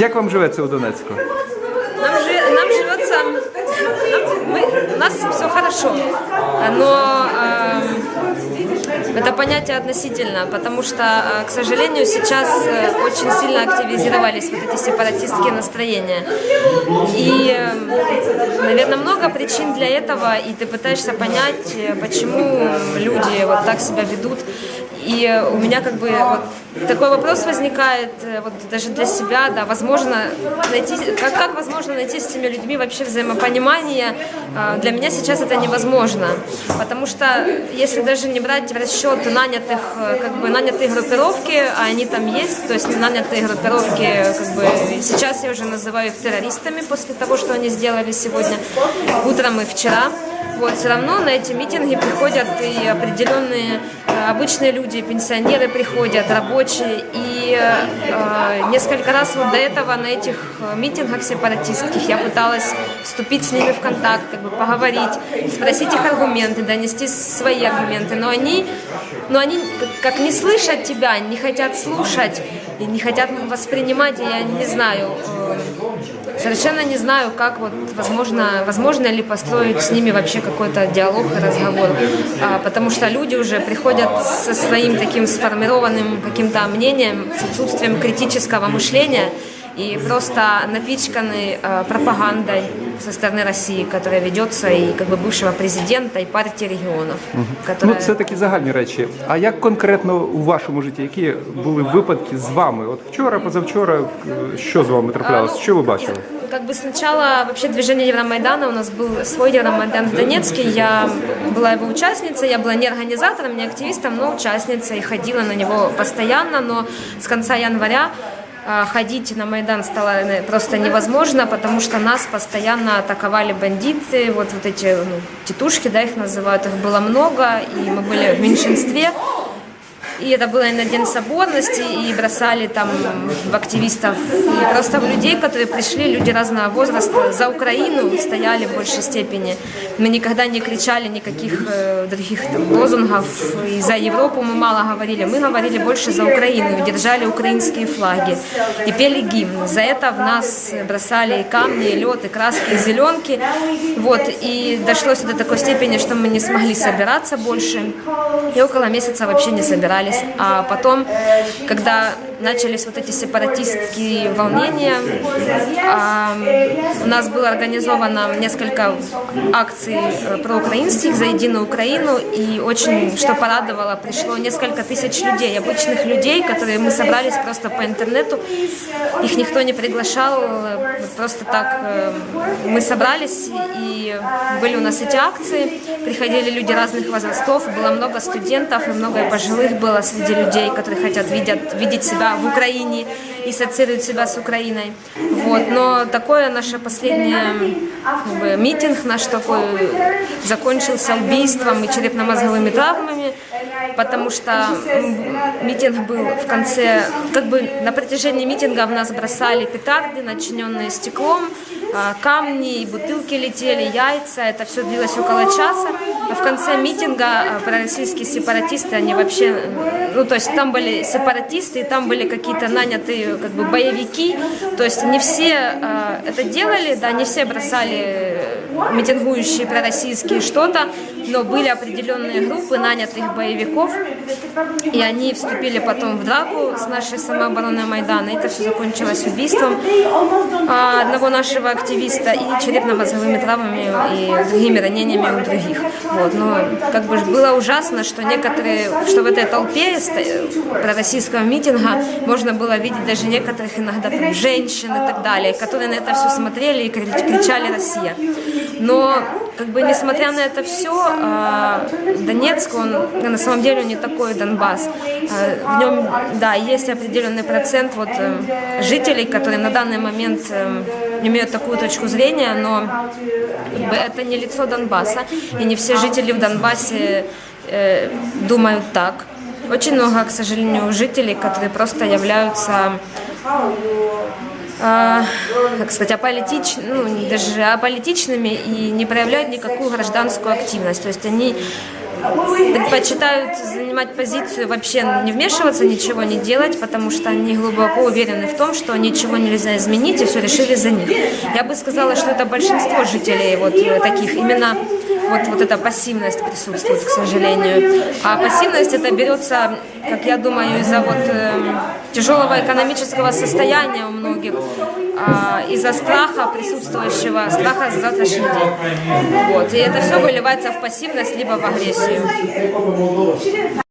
Як вам живеться у Донецьку? Нам, жи- нам живется, нам- мы- у нас все хорошо, но эм, это понятие относительно, потому что, э, к сожалению, сейчас э, очень сильно активизировались вот эти сепаратистские настроения. И, наверное, много причин для этого, и ты пытаешься понять, э, почему люди вот так себя ведут. И э, у меня как бы вот такой вопрос возникает э, вот даже для себя, да, возможно найти, как, как возможно найти с этими людьми вообще взаимопонимание, А, для меня сейчас это невозможно, потому что если даже не брать в расчет нанятых, э, как бы нанятые группировки, а они там есть, то есть нанятые группировки, как бы сейчас я уже называю их террористами после того, что они сделали сегодня, утром и вчера, вот, все равно на эти митинги приходят и определенные э, обычные люди, пенсионеры приходят, рабочие. И э, несколько раз вот до этого на этих э, митингах сепаратистских я пыталась вступить с ними в контакт, как бы поговорить, спросить их аргументы, донести свои аргументы. Но они, но они как не слышат тебя, не хотят слушать и не хотят воспринимать, и я не знаю, э, совершенно не знаю, как вот возможно, возможно ли построить с ними вообще какой-то диалог и разговор, А, потому что люди уже приходят со своим таким сформированным каким-то мнением, с отсутствием критического мышления и просто напичканы э, пропагандой со стороны России, которая ведется и как бы бывшего президента, и партии регионов, Ну, которая... це такі загальні речі. А як конкретно у вашому житті, які були випадки з вами? От вчора, позавчора, е, що з вами траплялося? Що ви бачили? Как бы сначала вообще движение Евромайдана, у нас был свой Евромайдан в Донецке, я была его участницей, я была не организатором, не активистом, но участницей, и ходила на него постоянно, но с конца января а, ходить на Майдан стало э, просто невозможно, потому что нас постоянно атаковали бандиты, вот, вот эти ну, тетушки, да, их называют, их было много, и мы были в меньшинстве. И это было и на День соборности, и бросали там в активистов, и просто в людей, которые пришли, люди разного возраста, за Украину стояли в большей степени. Мы никогда не кричали никаких э, других там, лозунгов, и за Европу мы мало говорили, мы говорили больше за Украину, держали украинские флаги, и пели гимн. За это в нас бросали и камни, и лед, и краски, и зеленки. Вот, и дошло до такой степени, что мы не смогли собираться больше, и около месяца вообще не собирались. А потом, когда начались вот эти сепаратистские волнения, у нас было организовано несколько акций э, проукраинских за единую Украину, и очень, что порадовало, пришло несколько тысяч людей, обычных людей, которые мы собрались просто по интернету, их никто не приглашал, э, просто так э, мы собрались, и были у нас эти акции, приходили люди разных возрастов, было много студентов и много пожилых было среди людей, которые хотят видят, видеть себя в Украине и ассоциируют себя с Украиной. Вот. Но такое наше последнее как бы, митинг наш такой закончился убийством и черепно-мозговыми травмами, потому что митинг был в конце, как бы на протяжении митинга в нас бросали петарды, начиненные стеклом, камни и бутылки летели, яйца, это все длилось около часа. А в конце митинга а, пророссийские сепаратисты, они вообще, ну то есть там были сепаратисты, и там были какие-то нанятые как бы боевики, то есть не все а, это делали, да, не все бросали митингующие пророссийские что-то, но были определенные группы нанятых боевиков, и они вступили потом в драку с нашей самообороной Майдана. И это все закончилось убийством а, одного нашего активиста и черепно-мозговыми травмами и другими ранениями у других. Вот. Но как бы было ужасно, что некоторые, что в этой толпе пророссийского митинга можно было видеть даже некоторых иногда там женщин и так далее, которые на это все смотрели и кри- кричали «Россия». Но как бы несмотря на это все, Донецк, он на самом деле не такой Донбасс. А, В нем, да, есть определенный процент вот э, жителей, которые на данный момент э, имеют такую точку зрения, но это не лицо Донбасса, и не все жители в Донбассе э, думают так. Очень много, к сожалению, жителей, которые просто являются а, как сказать, аполитич, ну, даже аполитичными и не проявляют никакую гражданскую активность. То есть они предпочитают занимать позицию вообще не вмешиваться, ничего не делать, потому что они глубоко уверены в том, что ничего нельзя изменить, и все решили за них. Я бы сказала, что это большинство жителей вот э, таких, именно вот, вот эта пассивность присутствует, к сожалению. А пассивность это берется, как я думаю, из-за вот эм, тяжелого экономического состояния у многих, а, из-за страха присутствующего, страха за завтрашний день. Вот. И это все выливается в пассивность либо в агрессию.